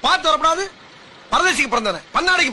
பார்த்து வரப்படாது. பரதேசிக்கு பிறந்தானே பன்னாடிக்கு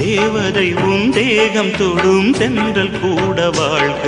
தேவதை உன் தேகம் தொடும் தென்றல் கூட வாழ்க.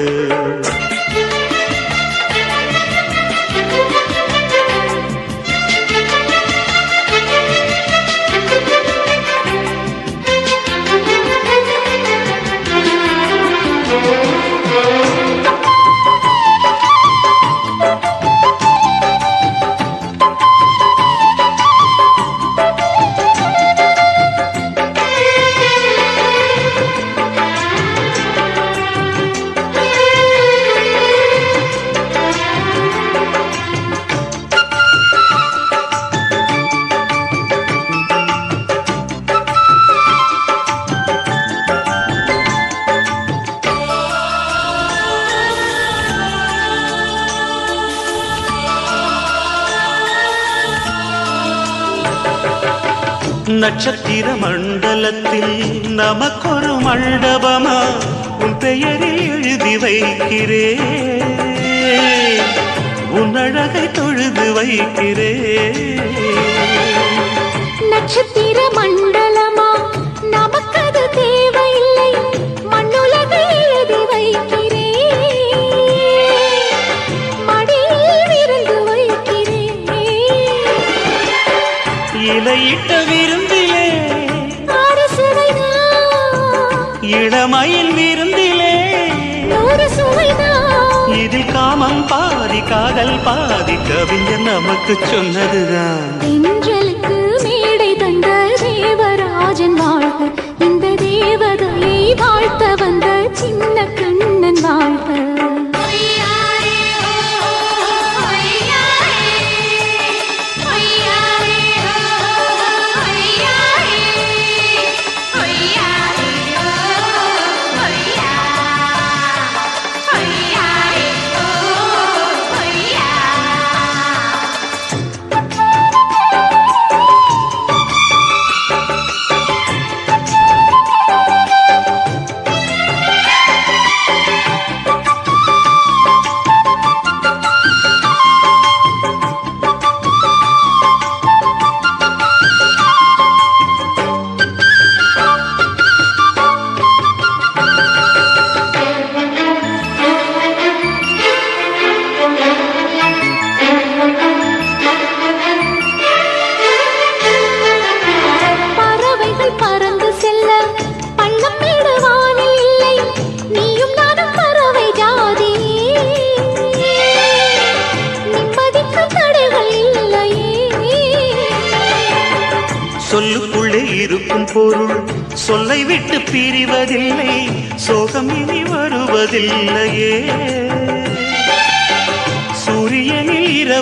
நட்சத்திர மண்டலத்தில் நமக்கொரு மண்டபமா? உன் பெயரில் எழுதி வைக்கிறே. உன் அழகை தொழுது வைக்கிறே. நட்சத்திர மண்டலம் காதல் பாதி கவிஞர் நமக்கு சொன்னதுதான். தென்றலுக்கு மேடை தந்த தேவராஜன் வாழ்க இந்த தேவதையை வாழ்த்த வந்த சின்ன கண்ணன் வாழ்க.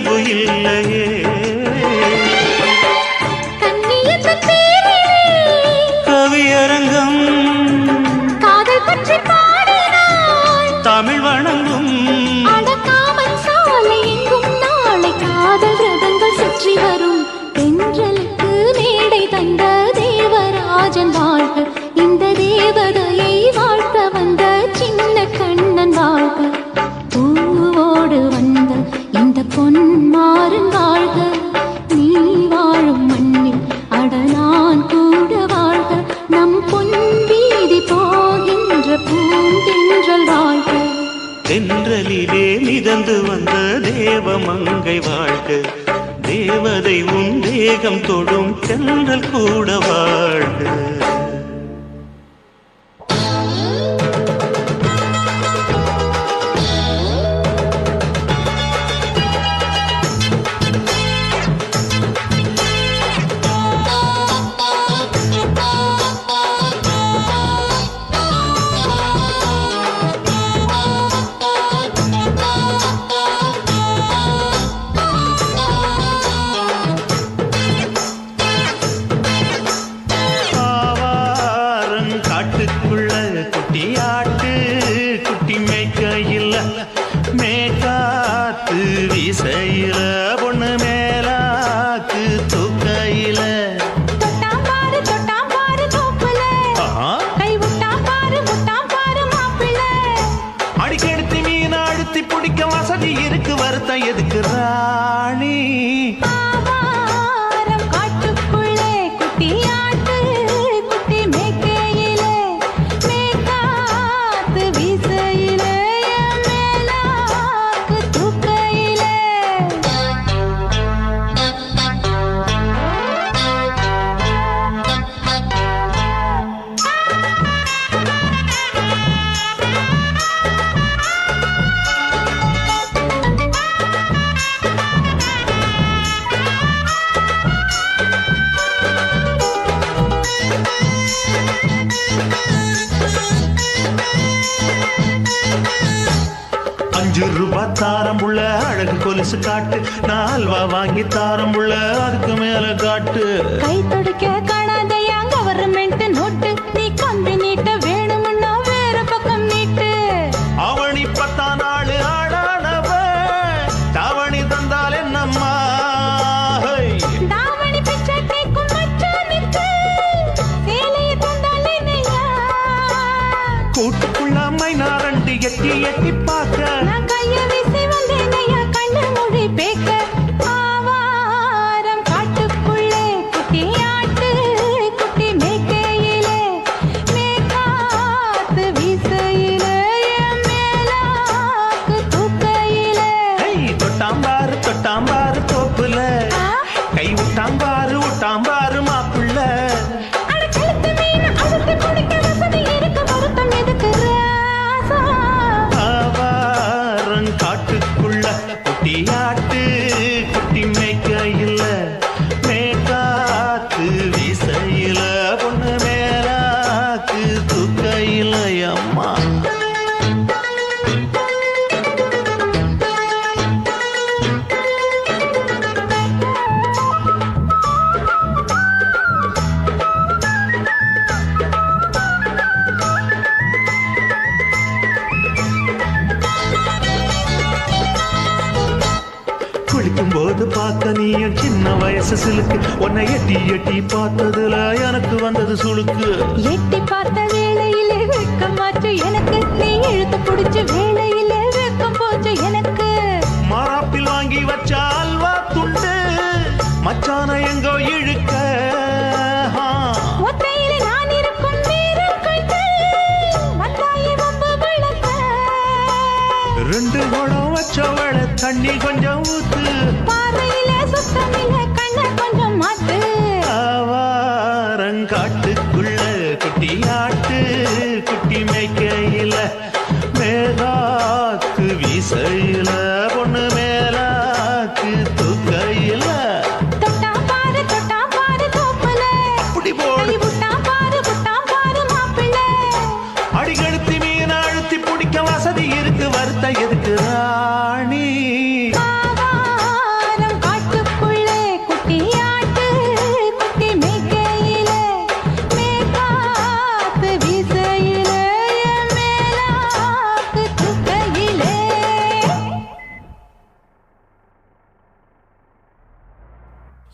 இரவு இல்லையே. கவியரங்கம் தமிழ் வணங்கும். நாளை காதல் ரதங்கள் சுற்றி வரும். தென்றலுக்கு மேடை தந்த தேவராஜன் வாழ்க. தெய்வமங்கை வாழ்க. தேவதை உன் தேகம் தொடும் சென்றல் கூட வாழ்க. ராணி பரிசு காட்டு நால்வா வாங்கி தாரம் உள்ள அதுக்கு மேல காட்டு. கை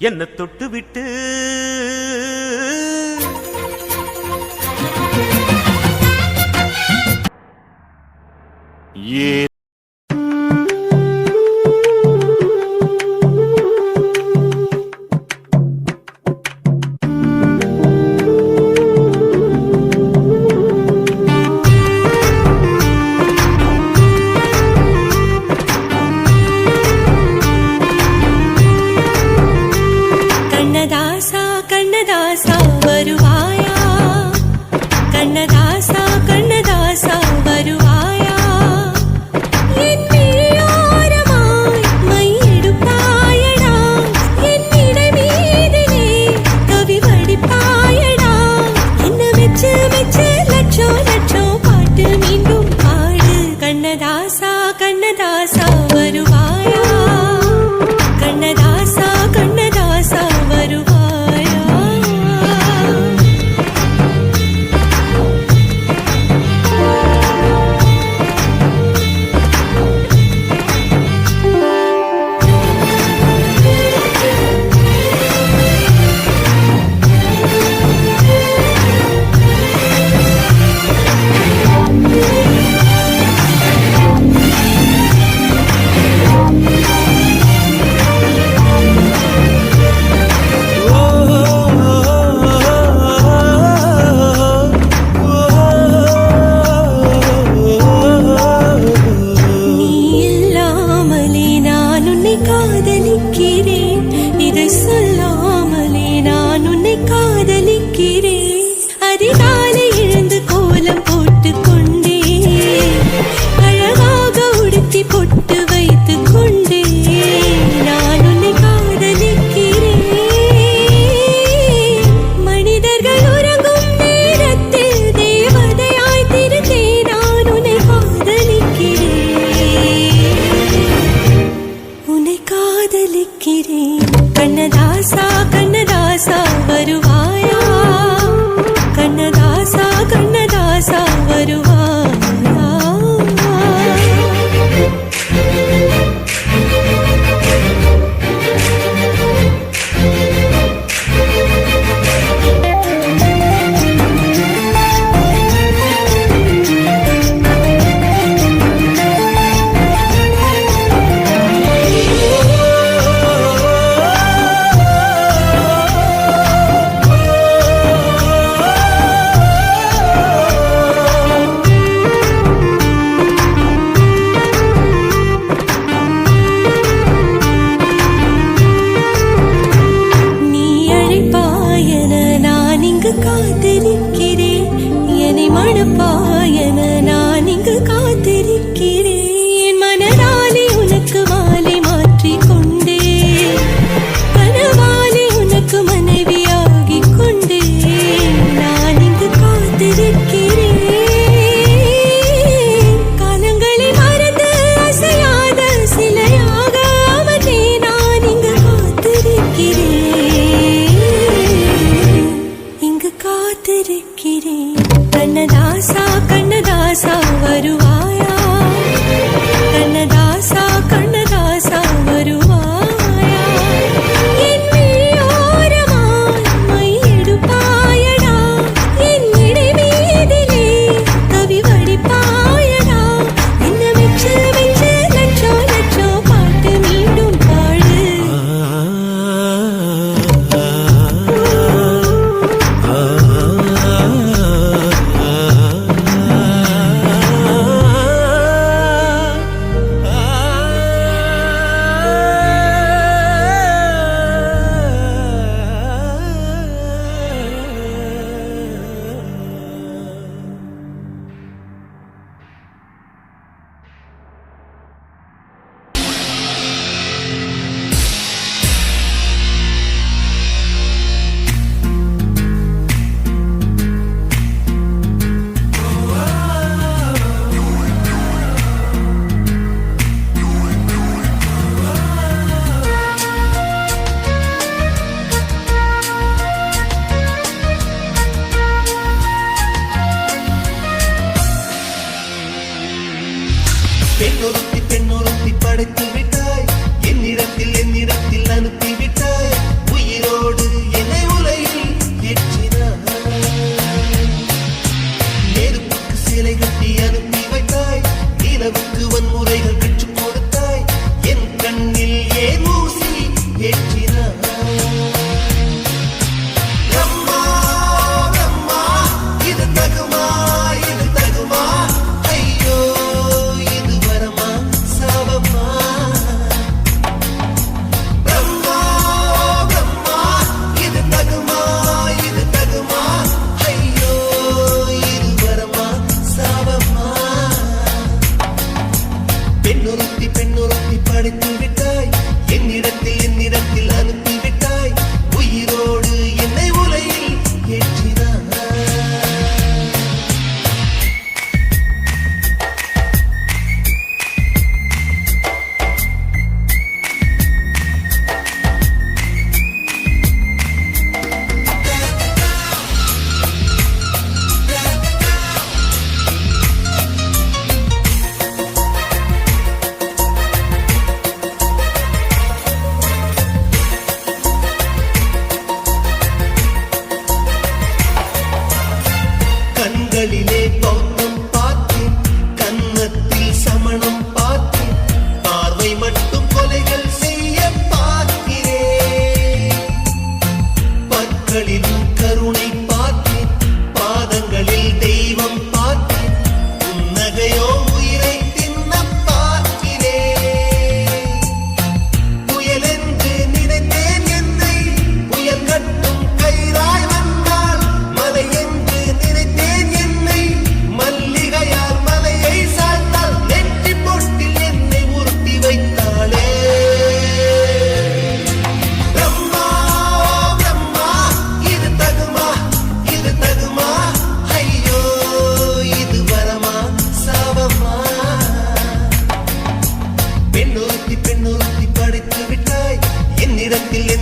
என்ன தொட்டு விட்டு ஏ காத்திருக்கிறேன். என்னை மனப்பா பெண்ணுறுத்தி பெண்ணுறுத்தி படைத்து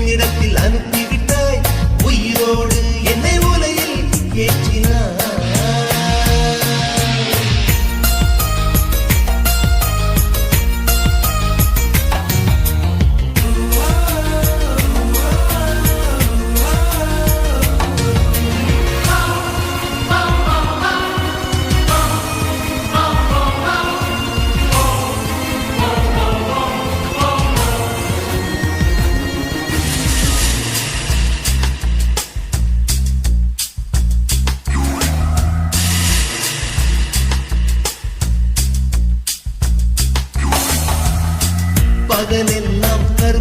venir a ti காதலின் நம்பர்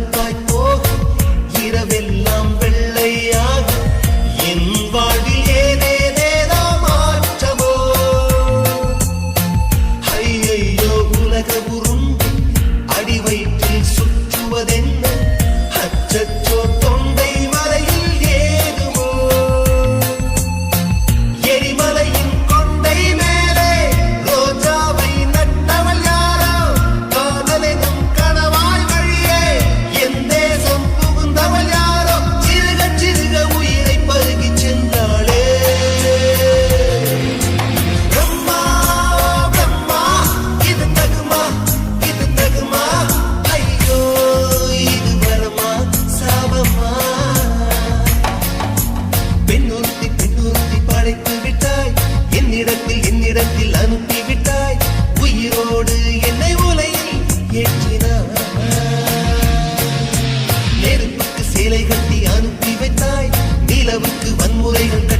உரையும்